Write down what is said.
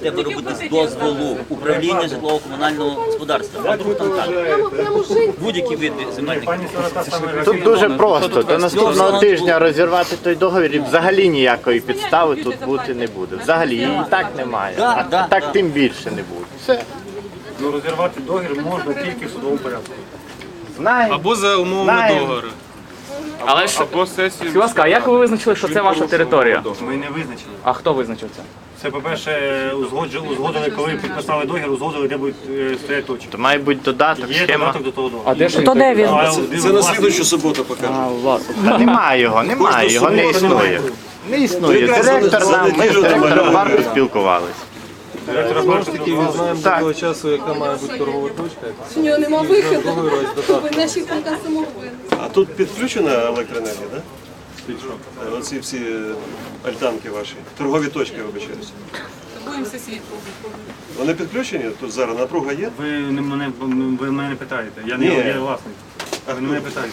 Треба робити з дозволу управління житлово-комунального господарства. Будь-які види земельних. Тут дуже просто. До наступного тижня розірвати той договір і взагалі ніякої підстави тут бути не буде. Взагалі її і так немає. А так тим більше не буде. Все. Ну, розірвати договір можна тільки в судовому порядку. Або за умовами договору. Але ж, Або сесію. будь ласка, а як ви визначили, що це ваша територія? Ми не визначили. А хто визначив це? Це, по-перше, узгоджу- узгодили, коли підписали договір, узгодили, де будуть е, стояти точки. То має бути додаток, Є схема. додаток до того договору. А де ж він? То де він? А, Це на слідуючу суботу покажемо. А, власне. Та немає його, немає його, не існує. Не існує. Директор нам, ми з директором парку спілкувалися. Директора парку Знаємо до того часу, яка має бути торгова точка. У нього нема виходу. Ви наші конка самовини. А тут підключена електроенергія, так? Да? Оці всі е, альтанки ваші. Торгові точки, вибачаюся. Боїмося світло. Вони підключені? Тут зараз напруга є? Ви не мене, ви мене питаєте. Я не є власник. Ви не мене питаєте.